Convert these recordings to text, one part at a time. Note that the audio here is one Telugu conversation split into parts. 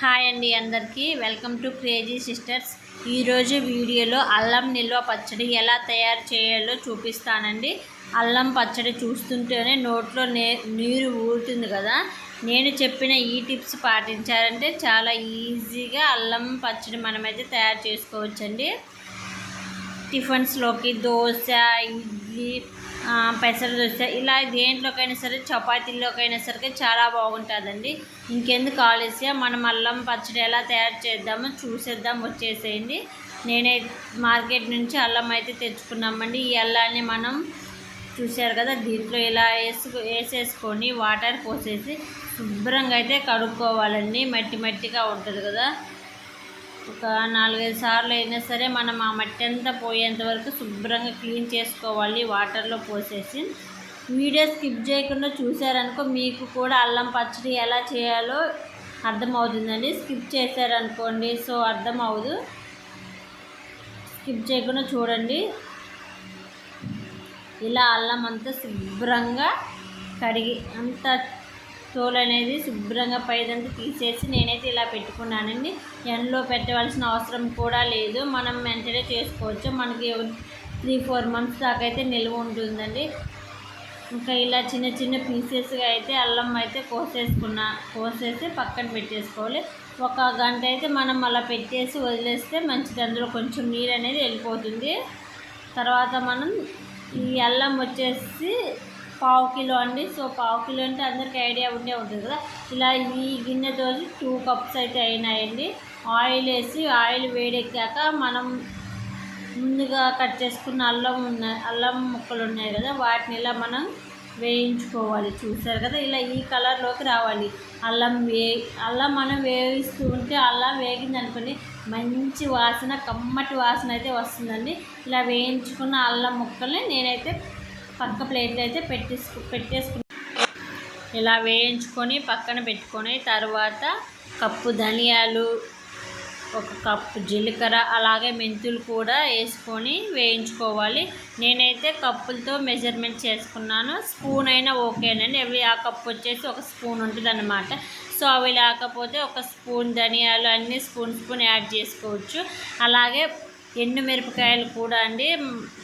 హాయ్ అండి అందరికీ. Welcome to crazy sisters. ఈరోజు వీడియోలో అల్లం నిల్వ పచ్చడి ఎలా తయారు చేయాలో చూపిస్తానండి. అల్లం పచ్చడి చూస్తుంటేనే నోట్లో నే నీరు ఊరుతుంది కదా. నేను చెప్పిన ఈ టిప్స్ పాటించారంటే చాలా ఈజీగా అల్లం పచ్చడి మనమైతే తయారు చేసుకోవచ్చండి. టిఫిన్స్లోకి దోశ ఇడ్లీ పెసర దోశ. ఇలా దేంట్లోకైనా సరే చపాతీల్లోకైనా సరే చాలా బాగుంటుందండి. ఇంకెందుకు ఆలస్యం? మనం అల్లం పచ్చడి ఎలా తయారు చేద్దామో చూసేద్దాం వచ్చేసేయండి. నేనే మార్కెట్ నుంచి అల్లం అయితే తెచ్చుకున్నామండి. ఈ అల్లాన్ని మనం చూశారు కదా దీంట్లో ఇలా వేసుకు వేసేసుకొని వాటర్ పోసేసి శుభ్రంగా అయితే కడుక్కోవాలండి. మట్టి మట్టిగా ఉంటుంది కదా. ఒక నాలుగైదు సార్లు అయినా సరే మనం ఆ మట్టి అంతా పోయేంత వరకు శుభ్రంగా క్లీన్ చేసుకోవాలి వాటర్లో పోసేసి. వీడియో స్కిప్ చేయకుండా చూసారనుకో మీకు కూడా అల్లం పచ్చడి ఎలా చేయాలో అర్థమవుతుందండి. స్కిప్ చేశారనుకోండి సో అర్థం అవదు స్కిప్ చేయకుండా చూడండి. ఇలా అల్లం అంతా శుభ్రంగా కడిగి అంతా తోలు అనేది శుభ్రంగా పైదంతా తీసేసి నేనైతే ఇలా పెట్టుకున్నానండి. ఎండలో పెట్టవలసిన అవసరం కూడా లేదు. మనం వెంటనే చేసుకోవచ్చు. మనకి త్రీ ఫోర్ మంత్స్ దాకా అయితే నిల్వ ఉంటుందండి. ఇంకా ఇలా చిన్న చిన్న పీసెస్గా అయితే అల్లం అయితే కోసేసుకున్న కోసేసి పక్కన పెట్టేసుకోవాలి. ఒక గంట అయితే మనం అలా పెట్టేసి వదిలేస్తే మంచిది. అందులో కొంచెం నీరు అనేది వెళ్ళిపోతుంది. తర్వాత మనం ఈ అల్లం వచ్చేసి పావు కిలో అండి. సో పావు కిలో అంటే అందరికి ఐడియా ఉండే ఉంటుంది కదా. ఇలా ఈ గిన్నెతో టూ కప్స్ అయితే అయినాయండి. ఆయిల్ వేసి ఆయిల్ వేడెక్కాక మనం ముందుగా కట్ చేసుకున్న అల్లం ఉన్నాయి అల్లం ముక్కలు ఉన్నాయి కదా వాటిని ఇలా మనం వేయించుకోవాలి. చూసారు కదా ఇలా ఈ కలర్లోకి రావాలి. అల్లం వే అల్లం మనం వేయిస్తూ ఉంటే అల్లం వేగింది అనుకోండి మంచి వాసన కమ్మటి వాసన అయితే వస్తుందండి. ఇలా వేయించుకున్న అల్లం ముక్కల్ని నేనైతే పక్క ప్లేట్లు అయితే పెట్టేసుకు పెట్టేసుకు ఇలా వేయించుకొని పక్కన పెట్టుకొని తర్వాత కప్పు ధనియాలు ఒక కప్పు జీలకర్ర అలాగే మెంతులు కూడా వేసుకొని వేయించుకోవాలి. నేనైతే కప్పులతో మెజర్మెంట్ చేసుకున్నాను. స్పూన్ అయినా ఓకేనండి. అవి ఆ కప్పు వచ్చేసి ఒక స్పూన్ ఉంటుంది అనమాట సో అవి లేకపోతే ఒక స్పూన్ ధనియాలు అన్నీ స్పూన్ స్పూన్ యాడ్ చేసుకోవచ్చు. అలాగే ఎండు మిరపకాయలు కూడా అండి.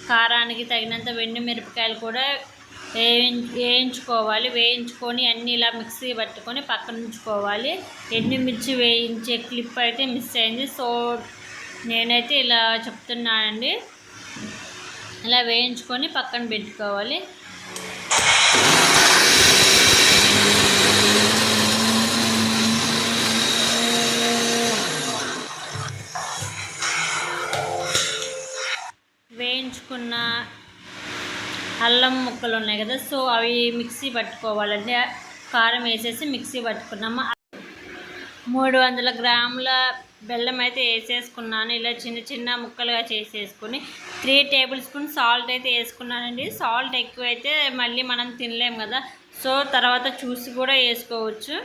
కారానికి తగినంత వెండు మిరపకాయలు కూడా వేయించుకోవాలి. వేయించుకొని అన్నీ ఇలా మిక్సీ పట్టుకొని పక్కన ఉంచుకోవాలి. ఎండుమిర్చి వేయించే క్లిప్ అయితే మిస్ అయింది. సో నేనైతే ఇలా చెప్తున్నానండి. ఇలా వేయించుకొని పక్కన పెట్టుకోవాలి. వేయించుకున్న అల్లం ముక్కలు ఉన్నాయి కదా సో అవి మిక్సీ పట్టుకోవాలంటే కారం వేసేసి మిక్సీ పట్టుకున్నాము. మూడు వందల గ్రాముల బెల్లం అయితే వేసేసుకున్నాను. ఇలా చిన్న చిన్న ముక్కలుగా చేసేసుకుని త్రీ టేబుల్ స్పూన్ సాల్ట్ అయితే వేసుకున్నానండి. సాల్ట్ ఎక్కువ అయితే మళ్ళీ మనం తినలేము కదా సో తర్వాత చూసి కూడా వేసుకోవచ్చు.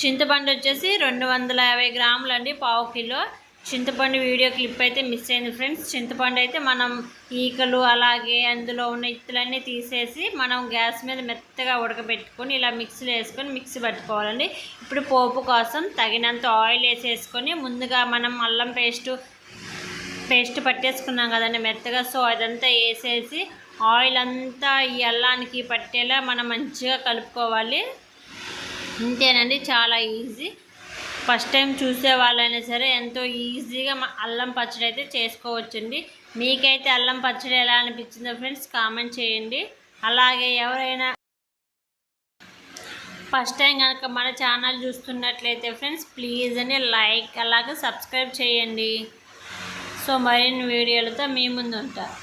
చింతపండు వచ్చేసి రెండు వందల యాభై గ్రాములు అండి పావు కిలో. చింతపండు వీడియో క్లిప్ అయితే మిస్ అయింది ఫ్రెండ్స్. చింతపండు అయితే మనం ఈకలు అలాగే అందులో ఉన్న ఇత్తులన్నీ తీసేసి మనం గ్యాస్ మీద మెత్తగా ఉడకబెట్టుకొని ఇలా మిక్సీలో వేసుకొని మిక్సీ పట్టుకోవాలండి. ఇప్పుడు పోపు కోసం తగినంత ఆయిల్ వేసేసుకొని ముందుగా మనం అల్లం పేస్టు పేస్ట్ పట్టేసుకున్నాం కదండి మెత్తగా. సో అదంతా వేసేసి ఆయిల్ అంతా ఈ అల్లానికి పట్టేలా మనం మంచిగా కలుపుకోవాలి. ఇంతేనండి చాలా ఈజీ. ఫస్ట్ టైం చూసే వాళ్ళైనా సరే ఎంతో ఈజీగా అల్లం పచ్చడి అయితే చేసుకోవచ్చండి. మీకైతే అల్లం పచ్చడి ఎలా అనిపించిందో ఫ్రెండ్స్ కామెంట్ చేయండి. అలాగే ఎవరైనా ఫస్ట్ టైం కనుక మన ఛానల్ చూస్తున్నట్లయితే ఫ్రెండ్స్ ప్లీజ్ అని లైక్ అలాగే సబ్స్క్రైబ్ చేయండి. సో మరిన్ని వీడియోలతో మీ ముందు ఉంటారు